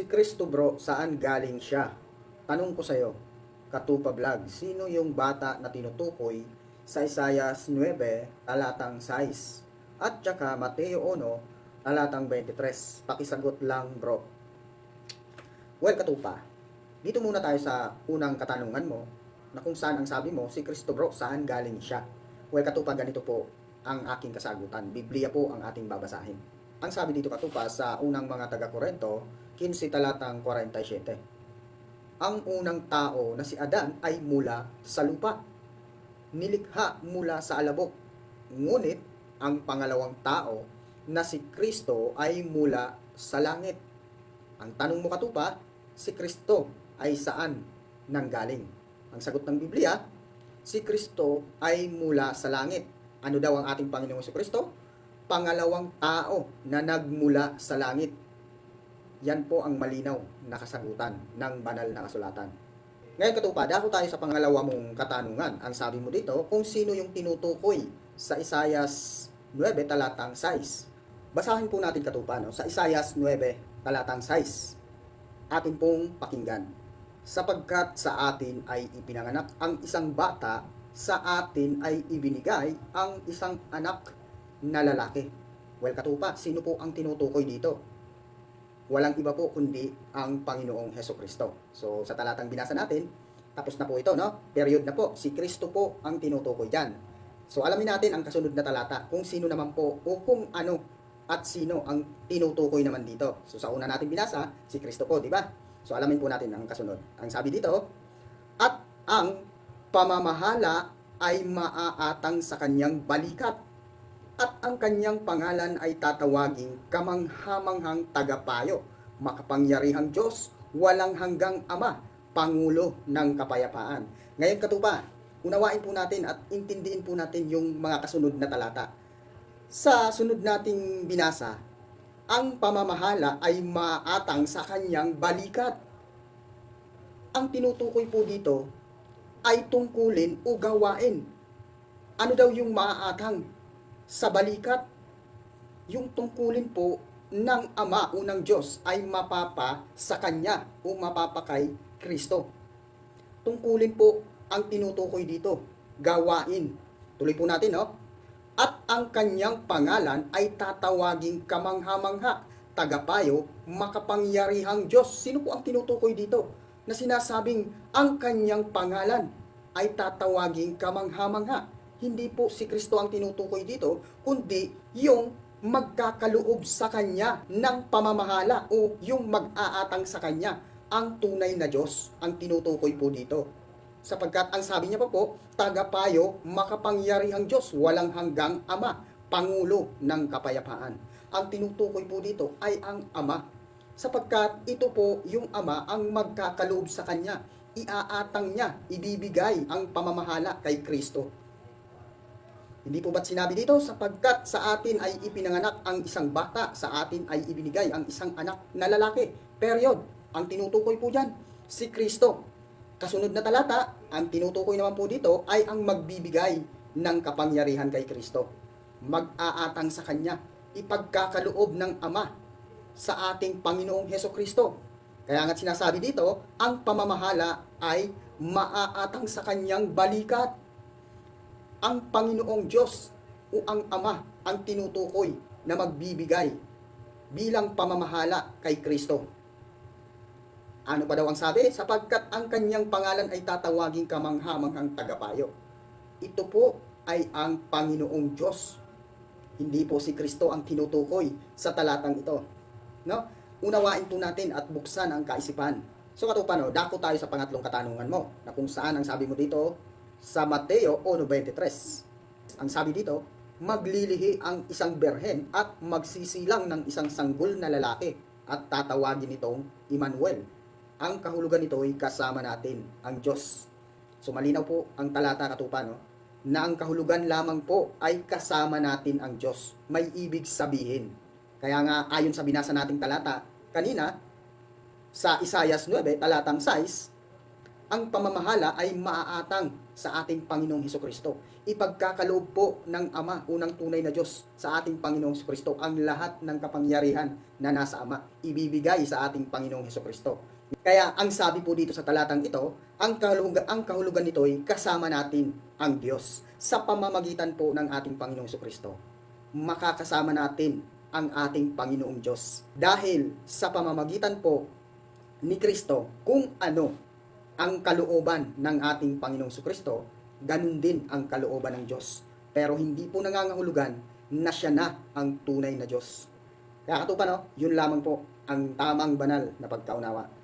Si Cristo bro, saan galing siya? Tanong ko sa'yo, Katupa Vlog, sino yung bata na tinutukoy sa Isayas 9, talatang 6? At saka Mateo 1, talatang 23. Pakisagot lang bro. Well, Katupa, dito muna tayo sa unang katanungan mo na kung saan ang sabi mo, si Cristo bro, saan galing siya? Well, Katupa, ganito po ang aking kasagutan. Biblia po ang ating babasahin. Ang sabi dito Katupa sa unang mga taga-Korento, 15 talatang 47. Ang unang tao na si Adan ay mula sa lupa. Nilikha mula sa alabok. Ngunit ang pangalawang tao na si Kristo ay mula sa langit. Ang tanong mo Katupa, si Kristo ay saan nanggaling? Ang sagot ng Biblia, si Kristo ay mula sa langit. Ano daw ang ating Panginoong si Kristo? Pangalawang tao na nagmula sa langit. Yan po ang malinaw na kasagutan ng banal na kasulatan. Ngayon katupa, dako tayo sa pangalawa mong katanungan. Ang sabi mo dito, kung sino yung tinutukoy sa Isayas 9 talatang 6. Basahin po natin katupa no? sa Isayas 9 talatang 6. Atin pong pakinggan. Sapagkat sa atin ay ipinanganak ang isang bata, sa atin ay ibinigay ang isang anak na lalaki. Well, katupa, sino po ang tinutukoy dito? Walang iba po kundi ang Panginoong Heso Kristo. So, sa talatang binasa natin, tapos na po ito, no? Period na po. Si Kristo po ang tinutukoy dyan. So, alamin natin ang kasunod na talata, kung sino naman po, o kung ano at sino ang tinutukoy naman dito. So, sa una natin binasa, si Kristo po, di ba? So, alamin po natin ang kasunod. Ang sabi dito, at ang pamamahala ay maaatang sa kanyang balikat at ang kanyang pangalan ay tatawaging kamanghamanghang tagapayo, makapangyarihang Diyos, walang hanggang Ama, Pangulo ng Kapayapaan. Ngayon katupa, unawain po natin at intindihin po natin yung mga kasunod na talata. Sa sunod nating binasa, ang pamamahala ay maatang sa kanyang balikat. Ang tinutukoy po dito ay tungkulin o gawain. Ano daw yung maaatang sa balikat, yung tungkulin po ng Ama o ng Diyos ay mapapa sa Kanya o mapapa kay Kristo. Tungkulin po ang tinutukoy dito, gawain. Tuloy po natin, no? At ang kanyang pangalan ay tatawaging kamangha-mangha, tagapayo, makapangyarihang Diyos. Sino po ang tinutukoy dito? Na sinasabing ang kanyang pangalan ay tatawaging kamangha-mangha hindi po si Kristo ang tinutukoy dito, kundi yung magkakaloob sa Kanya ng pamamahala o yung mag-aatang sa Kanya. Ang tunay na Diyos ang tinutukoy po dito. Sapagkat ang sabi niya pa po, tagapayo, makapangyarihang Diyos, walang hanggang Ama, Pangulo ng Kapayapaan. Ang tinutukoy po dito ay ang Ama. Sapagkat ito po yung Ama ang magkakaloob sa Kanya. Iaatang niya, ibibigay ang pamamahala kay Kristo. Hindi po ba't sinabi dito? Sapagkat sa atin ay ipinanganak ang isang bata, sa atin ay ibinigay ang isang anak na lalaki. Period. Ang tinutukoy po dyan, si Kristo. Kasunod na talata, ang tinutukoy naman po dito ay ang magbibigay ng kapangyarihan kay Kristo. Mag-aatang sa Kanya, ipagkakaloob ng Ama sa ating Panginoong Heso Kristo. Kaya nga sinasabi dito, ang pamamahala ay maaatang sa Kanyang balikat ang Panginoong Diyos o ang Ama ang tinutukoy na magbibigay bilang pamamahala kay Kristo. Ano pa daw ang sabi? Sapagkat ang kanyang pangalan ay tatawaging kamanghamanghang tagapayo. Ito po ay ang Panginoong Diyos. Hindi po si Kristo ang tinutukoy sa talatang ito. No? Unawain po natin at buksan ang kaisipan. So katupa no, dako tayo sa pangatlong katanungan mo na kung saan ang sabi mo dito, sa Mateo 1.23. Ang sabi dito, maglilihi ang isang berhen at magsisilang ng isang sanggol na lalaki at tatawagin itong Emmanuel. Ang kahulugan nito ay kasama natin, ang Diyos. So malinaw po ang talata katupa, no? na ang kahulugan lamang po ay kasama natin ang Diyos. May ibig sabihin. Kaya nga, ayon sa binasa nating talata kanina, sa Isayas 9, talatang 6, ang pamamahala ay maaatang sa ating Panginoong Heso Kristo. Ipagkakaloob po ng Ama, unang tunay na Diyos sa ating Panginoong Heso Kristo, ang lahat ng kapangyarihan na nasa Ama, ibibigay sa ating Panginoong Heso Kristo. Kaya ang sabi po dito sa talatang ito, ang kahulugan, ang kahulugan nito ay kasama natin ang Diyos sa pamamagitan po ng ating Panginoong Heso Kristo. Makakasama natin ang ating Panginoong Diyos. Dahil sa pamamagitan po ni Kristo kung ano ang kalooban ng ating Panginoong Kristo, ganun din ang kalooban ng Diyos. Pero hindi po nangangahulugan na siya na ang tunay na Diyos. Kaya katupa no, yun lamang po ang tamang banal na pagkaunawa.